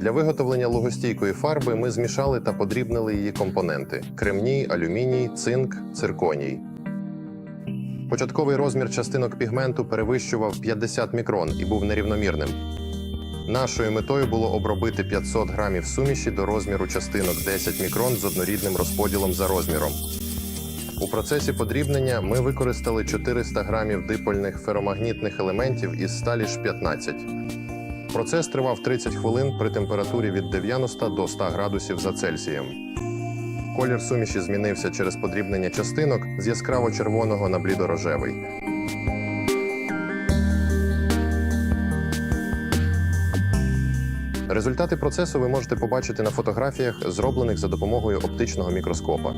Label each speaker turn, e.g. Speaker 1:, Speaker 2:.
Speaker 1: Для виготовлення лугостійкої фарби ми змішали та подрібнили її компоненти: кремній, алюміній, цинк, цирконій. Початковий розмір частинок пігменту перевищував 50 мікрон і був нерівномірним. Нашою метою було обробити 500 грамів суміші до розміру частинок 10 мікрон з однорідним розподілом за розміром. У процесі подрібнення ми використали 400 грамів дипольних феромагнітних елементів із сталі ж 15. Процес тривав 30 хвилин при температурі від 90 до 100 градусів за Цельсієм. Колір суміші змінився через подрібнення частинок з яскраво червоного на блідорожевий. Результати процесу ви можете побачити на фотографіях, зроблених за допомогою оптичного мікроскопа.